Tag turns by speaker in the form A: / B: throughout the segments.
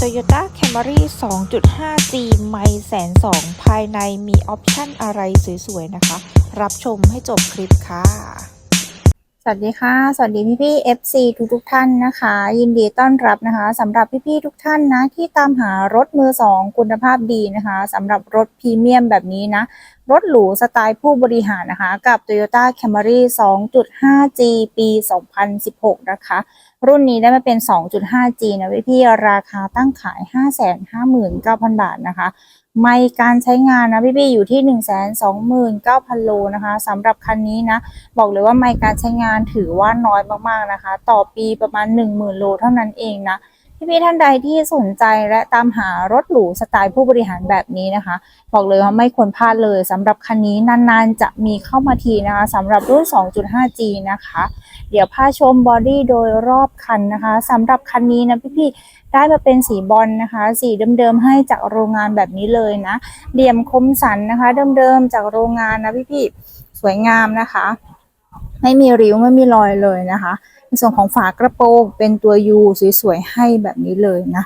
A: Toyota Camry 2.5G ไม่แสนสองภายในมีออปชั่นอะไรสวยๆนะคะ รับชมให้จบคลิปค่ะ
B: สวัสดีค่ะ สวัสดีพี่พี่ๆ FC ทุกทุกๆท่านนะคะ ยินดีต้อนรับนะคะสำหรับพี่พี่ๆทุกท่านนะ ที่ตามหารถมือสองคุณภาพดีนะคะสำหรับรถพรีเมียมแบบนี้นะ รถหรูสไตล์ผู้บริหารนะคะ กับ Toyota Camry 2.5G ปี 2016 นะคะ รุ่นนี้ได้มาเป็น 2.5G นะพี่พี่ๆราคาตั้งขาย 559,000 บาทนะคะไม่การใช้งานนะพี่พี่ๆอยู่ที่ 129,000 โลนะคะสำหรับคันนี้นะ บอกเลยว่าไม่การใช้งานถือว่าน้อยมากๆนะคะ ต่อปีประมาณ 10,000 โลเท่านั้นเองนะ พี่ๆท่านใดที่สนใจและตามหารถหรูสไตล์ผู้บริหารแบบนี้นะคะ บอกเลยว่าไม่ควรพลาดเลยสำหรับคันนี้นานๆ จะมีเข้ามาทีนะคะสำหรับรุ่น 2.5G นะคะ เดี๋ยวพาชมบอดี้โดยรอบคันนะคะสำหรับคันนี้นะพี่ๆได้มาเป็นสีบอลนะคะ สีเดิมๆให้จากโรงงานแบบนี้เลยนะเหลี่ยมคมสันนะคะ เดิมๆจากโรงงานนะพี่ๆสวยงามนะคะ ไม่มีริ้วไม่มีรอยเลยนะคะ ในส่วนของฝากระโปรงเป็นตัว U สวยๆ ให้แบบนี้เลยนะ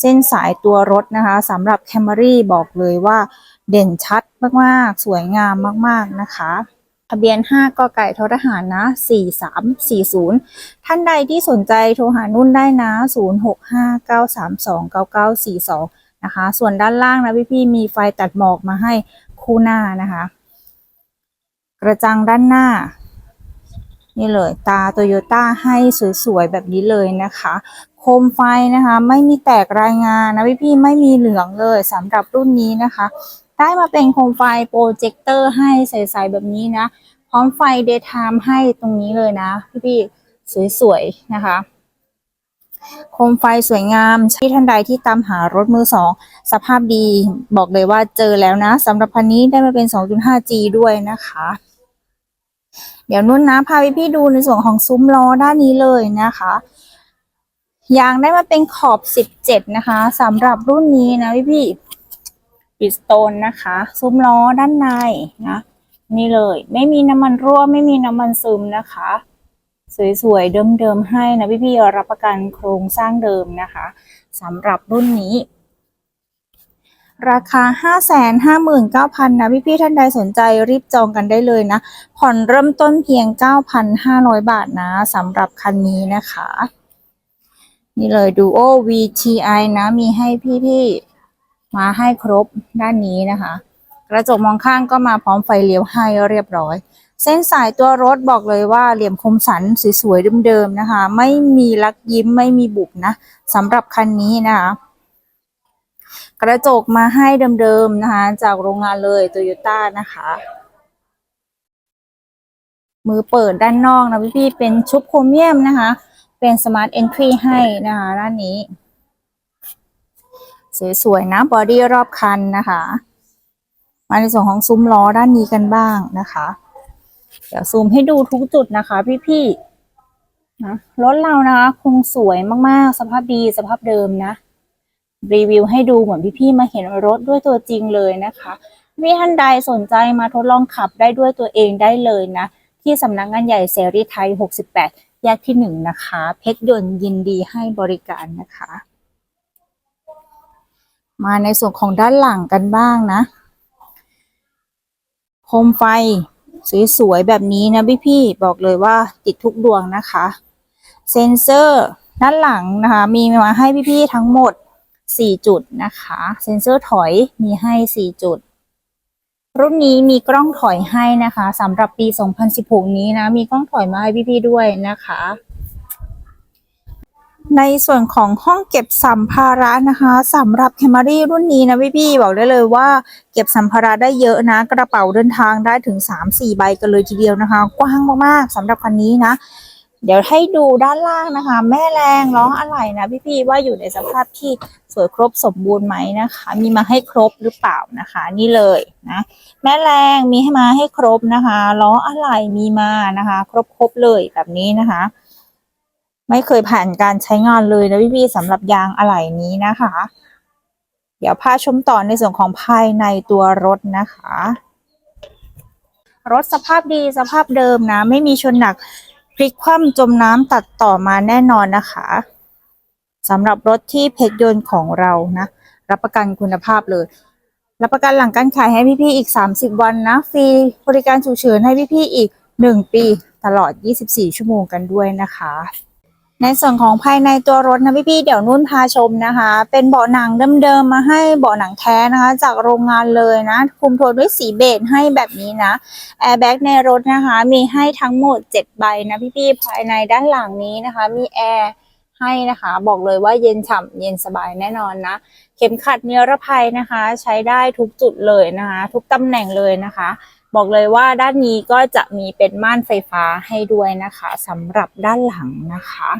B: เส้นสายตัวรถนะคะสำหรับ Camry บอกเลยว่าเด่นชัดมากๆ สวยงามมากๆนะคะ ทะเบียน 5กไก่ททหารนะ 4340 ท่านใดที่สนใจโทรหานุ่นได้นะ 0659329942 นะคะ ส่วนด้านล่างนะพี่ๆมีไฟตัดหมอกมาให้คู่หน้านะคะ กระจังด้านหน้า นี่เลยตาโตโยต้าให้สวยๆ แบบนี้เลยนะคะ โคมไฟนะคะ ไม่มีแตกรายงานนะพี่พี่ๆไม่มีเหลืองเลยสำหรับรุ่นนี้นะคะ ได้มาเป็นโคมไฟโปรเจคเตอร์ให้ใสๆแบบนี้นะ พร้อมไฟเดย์ไทม์ให้ตรงนี้เลยนะ พี่พี่ๆสวยๆนะคะโคมไฟสวยงามที่ท่านใดที่ตามหารถมือสองสภาพดีบอกเลยว่าเจอแล้วนะสำหรับคันนี้ได้มาเป็น 2.5G ด้วยนะคะ เดี๋ยวนุ่นนะพาพี่ๆดูในส่วนของซุ้มล้อด้านนี้เลยนะคะยางได้มาเป็นขอบ 17 นะคะสำหรับรุ่นนี้นะพี่ๆปิสโตนนะคะ ซุ้มล้อด้านในนะ นี่เลย ไม่มีน้ำมันรั่ว ไม่มีน้ำมันซึมนะคะ สวยๆ เดิมๆ ให้นะพี่ๆรับประกันโครงสร้างเดิมนะคะสำหรับรุ่นนี้ ราคา 559,000นะพี่ๆท่านใดสนใจรีบจองกันได้เลยนะ ผ่อนเริ่มต้นเพียง 9,500 บาทนะสำหรับคันนี้นะคะ นี่เลย Duo VTI นะมีให้พี่ๆมาให้ครบด้านนี้นะคะ กระจกมองข้างก็มาพร้อมไฟเลี้ยวให้เรียบร้อย เส้นสายตัวรถบอกเลยว่าเหลี่ยมคมสันสวยๆเดิมๆนะคะ ไม่มีลักยิ้มไม่มีบุบนะสำหรับคันนี้นะคะ กระจกมาให้เดิมๆนะคะ จากโรงงานเลยโตโยต้านะคะ มือเปิดด้านนอกนะพี่ๆเป็นชุบโครเมียมนะคะ เป็นสมาร์ทเอนทรีให้นะคะด้านนี้ สวยๆนะบอดี้รอบคันนะคะ มาในส่วนของซุ้มล้อด้านนี้กันบ้างนะคะ เดี๋ยวซูมให้ดูทุกจุดนะคะพี่ๆนะรถเรานะคะคงสวยมากๆ สภาพดีสภาพเดิมนะ รีวิวให้ดูเหมือนพี่ๆมาเห็นรถด้วยตัวจริงเลยนะคะพี่ท่านใดสนใจมาทดลองขับได้ด้วยตัวเองได้เลยนะ ที่สำนักงานใหญ่เสรีไทย 68 แยกที่ 1 นะคะ เพชรยนต์ยินดีให้บริการนะคะ มาในส่วนของด้านหลังกันบ้างนะ โคมไฟสวยๆ แบบนี้นะพี่ๆบอกเลยว่าติดทุกดวงนะคะ เซนเซอร์ด้านหลังนะคะ มีมาให้พี่ๆทั้งหมด 4 จุดนะคะเซ็นเซอร์ถอยมีให้ 4 จุด รุ่นนี้มีกล้องถอยให้นะคะสำหรับปี 2016 นี้นะมีกล้องถอยมาให้พี่ๆด้วยนะคะ ในส่วนของห้องเก็บสัมภาระนะคะสำหรับ Camry รุ่นนี้นะพี่ๆบอกได้เลยว่า เก็บสัมภาระได้เยอะนะ กระเป๋าเดินทางได้ถึง 3-4 ใบกันเลยทีเดียวนะคะ กว้างมากๆสำหรับคันนี้นะ เดี๋ยวให้ดูด้านล่างนะคะ แม่แรงล้ออะไรนะพี่ๆว่าอยู่ในสภาพที่สวยครบสมบูรณ์ไหมนะคะ มีมาให้ครบหรือเปล่านะคะ นี่เลยนะแม่แรงมีให้มาให้ครบนะคะล้ออะไรมีมานะคะ ครบๆเลยแบบนี้นะคะ ไม่เคยผ่านการใช้งานเลยนะพี่ๆสำหรับยางอะไหล่นี้นะคะ เดี๋ยวพาชมต่อในส่วนของภายในตัวรถนะคะ รถสภาพดีสภาพเดิมนะ ไม่มีชนหนัก พลิกคว่ำจมน้ำตัดต่อมาแน่นอนนะคะสำหรับรถที่เพชรยนต์ของเรานะรับประกันคุณภาพเลย รับประกันหลังการขายให้พี่ๆอีก 30 วันนะฟรีบริการฉุกเฉินให้พี่ๆอีก 1 ปีตลอด 24 ชั่วโมงกันด้วยนะคะ ในส่วนของภายในตัวรถนะพี่ๆเดี๋ยวนุ่นพาชมนะคะ เป็นเบาะหนังเดิมๆมาให้เบาะหนังแท้นะคะ จากโรงงานเลยนะ คุมโทนด้วยสีเบจให้แบบนี้นะแอร์แบ็กในรถนะคะ มีให้ทั้งหมด 7 ใบนะพี่ๆภายในด้านหลังนี้นะคะ มีแอร์ให้นะคะ บอกเลยว่าเย็นฉ่ำเย็นสบายแน่นอนนะ เข็มขัดนิรภัยนะคะ ใช้ได้ทุกจุดเลยนะคะ ทุกตำแหน่งเลยนะคะ บอกเลยว่าด้านนี้ก็จะมีเป็นม่านไฟฟ้าให้ด้วยนะคะสำหรับด้านหลังนะคะ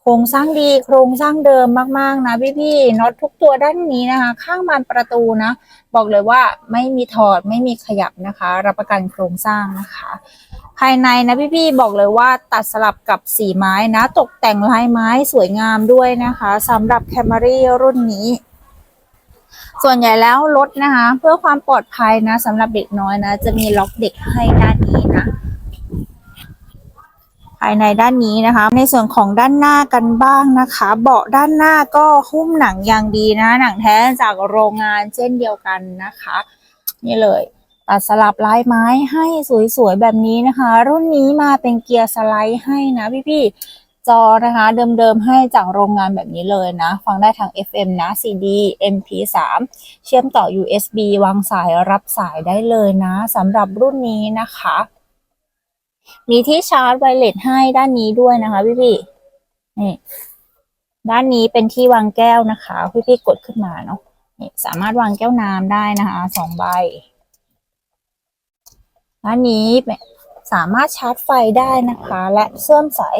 B: โครงสร้างดีโครงสร้างเดิมมากๆนะพี่ๆน็อตทุกตัวด้านนี้นะคะ ข้างบานประตูนะ บอกเลยว่าไม่มีถอดไม่มีขยับนะคะ รับประกันโครงสร้างนะคะ ภายในนะพี่ๆบอกเลยว่าตัดสลับกับสีไม้นะ ตกแต่งลายไม้สวยงามด้วยนะคะสำหรับแคมรี่รุ่นนี้ ส่วนใหญ่แล้วรถนะคะ เพื่อความปลอดภัยนะสำหรับเด็กน้อยนะ จะมีล็อกเด็กให้ด้านนี้นะ ภายในด้านนี้นะคะ ในส่วนของด้านหน้ากันบ้างนะคะ เบาะด้านหน้าก็หุ้มหนังอย่างดีนะ หนังแท้จากโรงงานเช่นเดียวกันนะคะ นี่เลยตัดสลับลายไม้ให้สวยๆแบบนี้นะคะ รุ่นนี้มาเป็นเกียร์สไลด์ให้นะพี่ๆ จอนะคะ เดิมๆให้จากโรงงานแบบนี้เลยนะ ฟังได้ทาง FM นะ CD MP3 เชื่อมต่อ USB วางสายรับสายได้เลยนะสำหรับรุ่นนี้นะคะ มีที่ชาร์จไวเลสให้ด้านนี้ด้วยนะคะพี่พี่นี่ด้านนี้เป็นที่วางแก้วนะคะ พี่พี่กดขึ้นมาเนาะนี่สามารถวางแก้วน้ำได้นะคะสองใบด้านนี้ สามารถชาร์จไฟได้นะคะ และเชื่อมสาย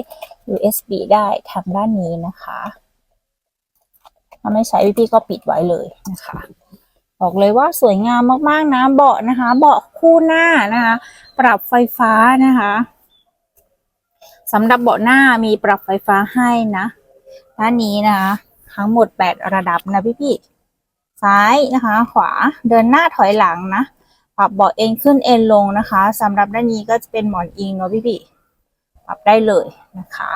B: USB ได้ทางด้านนี้นะคะถ้าไม่ใช้พี่พี่ก็ปิดไว้เลยนะคะบอกเลยว่าสวยงามมากๆนะเบาะนะคะ เบาะคู่หน้านะคะ ปรับไฟฟ้านะคะสำหรับเบาะหน้ามีปรับไฟฟ้าให้นะด้านนี้นะคะทั้งหมด 8 ระดับนะพี่ๆซ้ายนะคะ ขวาเดินหน้าถอยหลังนะ ปรับเบาะเอนขึ้นเอนลงนะคะสำหรับด้านนี้ก็จะเป็นหมอนอิงเนาะพี่ๆปรับได้เลยนะคะ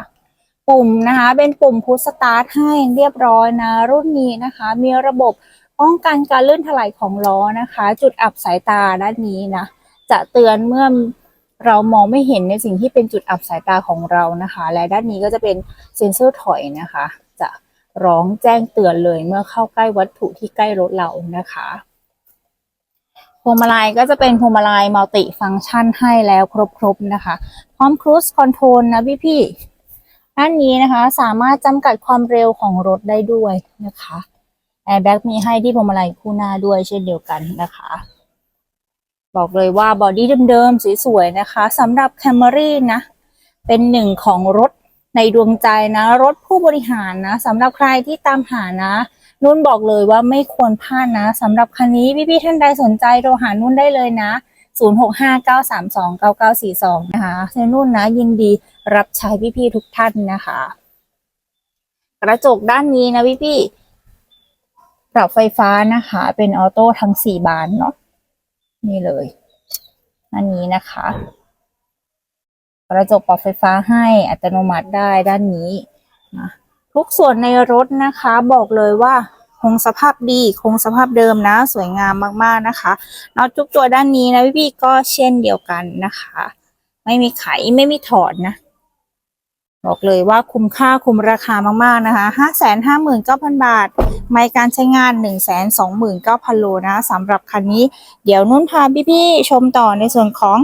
B: ปุ่มนะคะเป็นปุ่มพุชสตาร์ทให้เรียบร้อยนะ รุ่นนี้นะคะ มีระบบป้องกันการลื่นถลายของล้อนะคะ จุดอับสายตาด้านนี้นะ จะเตือนเมื่อเรามองไม่เห็นในสิ่งที่เป็นจุดอับสายตาของเรานะคะ และด้านนี้ก็จะเป็นเซ็นเซอร์ถอยนะคะ จะร้องแจ้งเตือนเลยเมื่อเข้าใกล้วัตถุที่ใกล้รถเรานะคะ พวงมาลัยก็จะเป็นพวงมาลัยมัลติฟังก์ชันให้แล้วครบๆนะคะ พร้อมครู i คอนโทรลนะพี่ๆด้านนี้นะคะสามารถจำกัดความเร็วของรถได้ด้วยนะคะแอร์แบ็กมีให้ที่พวงมาลัยคู่หน้าด้วยเช่นเดียวกันนะคะ บอกเลยว่าบอดี้เดิมๆสวยๆนะคะสำหรับ Camry นะ เป็นหนึ่งของรถในดวงใจนะ รถผู้บริหารนะสำหรับใครที่ตามหานะ นุ่นบอกเลยว่าไม่ควรพลาดนะสำหรับคันนี้พี่ๆท่านใดสนใจโทรหานุ่นได้เลยนะ 0659329942 นะคะเซนุ่นนะยินดีรับใช้พี่ๆทุกท่านนะคะ กระจกด้านนี้นะพี่ๆปรับไฟฟ้านะคะ เป็นออโต้ทั้งสี่บานเนาะนี่เลยอันนี้นะคะ กระจกปรับไฟฟ้าให้อัตโนมัติได้ด้านนี้นะ ทุกส่วนในรถนะคะบอกเลยว่าคงสภาพดีคงสภาพเดิมนะ สวยงามมากๆนะคะนอกทุกตัวด้านนี้นะพี่ๆก็เช่นเดียวกันนะคะ ไม่มีไขไม่มีถอดนะบอกเลยว่าคุ้มค่าคุ้มราคามากๆนะคะ 559,000 บาท ไม่การใช้งาน 129,000 โลนะสำหรับคันนี้ เดี๋ยวนุ่นพาพี่ๆชมต่อในส่วนของ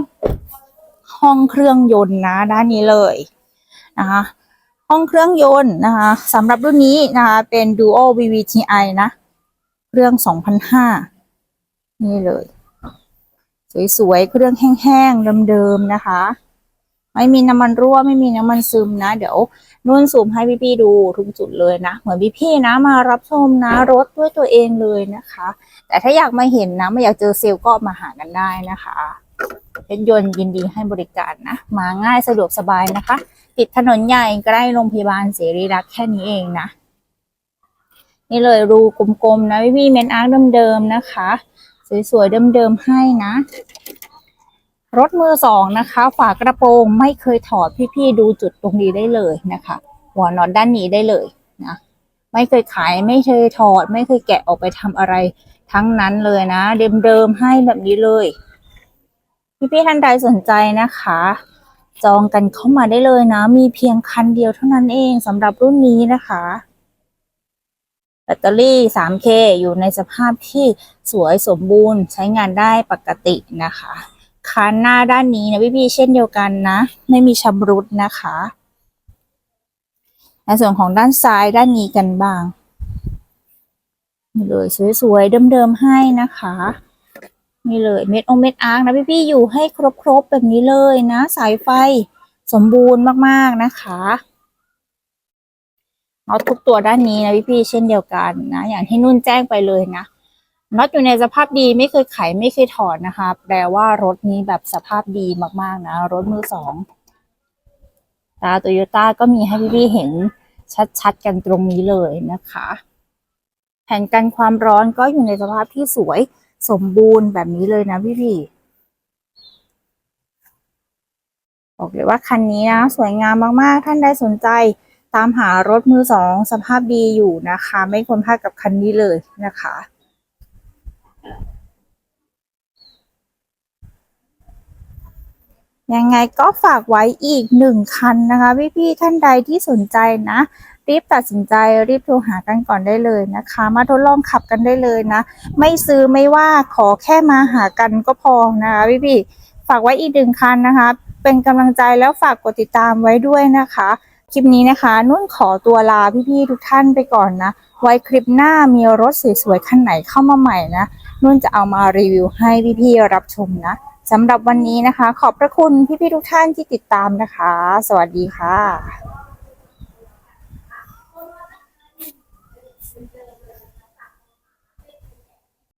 B: ห้องเครื่องยนต์นะด้านนี้เลยนะคะ ห้องเครื่องยนต์นะคะสำหรับรุ่นนี้นะคะ เป็น Duo VVTi นะ เครื่อง 2005 นี่เลย สวยๆ เครื่องแห้งๆ เดิมๆ นะคะ ไม่มีน้ำมันรั่ว ไม่มีน้ำมันซึมนะ เดี๋ยวนุ่นซูมให้พี่ๆดูทุกจุดเลยนะ เหมือนพี่ๆนะ มารับชมนะรถด้วยตัวเองเลยนะคะ แต่ถ้าอยากมาเห็นนะ ไม่อยากเจอเซลล์ก็มาหากันได้นะคะรถยนต์ยินดีให้บริการนะ มาง่ายสะดวกสบายนะคะ ติดถนนใหญ่ใกล้โรงพยาบาลเสรีรักแค่นี้เองนะ นี่เลยรูกลมๆนะพี่ๆเมนอาร์คเดิมๆนะคะ สวยๆเดิมๆให้นะ รถมือสองนะคะ ฝากระโปรงไม่เคยถอดพี่ๆดูจุดตรงนี้ได้เลยนะคะ หัวน็อตด้านนี้ได้เลยนะไม่เคยขายไม่เคยถอด ไม่เคยแกะออกไปทำอะไรทั้งนั้นเลยนะ เดิมๆให้แบบนี้เลย พี่ๆท่านใดสนใจนะคะ จองกันเข้ามาได้เลยนะ มีเพียงคันเดียวเท่านั้นเองสำหรับรุ่นนี้นะคะแบตเตอรี่ 3K อยู่ในสภาพที่สวยสมบูรณ์ใช้งานได้ปกตินะคะคันหน้าด้านนี้นะพี่ๆเช่นเดียวกันนะ ไม่มีชำรุดนะคะในส่วนของด้านซ้ายด้านนี้กันบ้างเลยสวยๆเดิมๆให้นะคะ นี่เลยเม็ดองเม็ดอาร์คนะพี่ๆอยู่ให้ครบๆแบบนี้เลยนะ สายไฟสมบูรณ์มากๆนะคะน็อตทุกตัวด้านนี้นะพี่ๆเช่นเดียวกันนะอย่างที่นุ่นแจ้งไปเลยนะน็อตอยู่ในสภาพดีไม่เคยไขไม่เคยถอดนะคะ แปลว่ารถนี้แบบสภาพดีมากๆนะ รถมือสองตาโตโยต้าก็มีให้พี่ๆเห็นชัดๆกันตรงนี้เลยนะคะ แผ่นกันความร้อนก็อยู่ในสภาพที่สวย สมบูรณ์แบบนี้เลยนะพี่พี่บอกเลยว่าคันนี้นะสวยงามมากๆ ท่านใดสนใจตามหารถมือสองสภาพดีอยู่นะคะ ไม่ควรพลาดกับคันนี้เลยนะคะ ยังไงก็ฝากไว้อีกหนึ่งคันนะคะ พี่ๆท่านใดที่สนใจนะ รีบตัดสินใจรีบโทรหากันก่อนได้เลยนะคะ มาทดลองขับกันได้เลยนะ ไม่ซื้อไม่ว่าขอแค่มาหากันก็พอนะคะพี่พี่ๆฝากไว้อีกหนึ่งคันนะคะ เป็นกำลังใจแล้วฝากกดติดตามไว้ด้วยนะคะ คลิปนี้นะคะ นุ่นขอตัวลาพี่ๆทุกท่านไปก่อนนะ ไว้คลิปหน้ามีรถสวยๆคันไหนเข้ามาใหม่นะนุ่นจะเอามารีวิวให้พี่ๆรับชมนะ สำหรับวันนี้นะคะ ขอบพระคุณพี่ๆทุกท่านที่ติดตามนะคะ สวัสดีค่ะ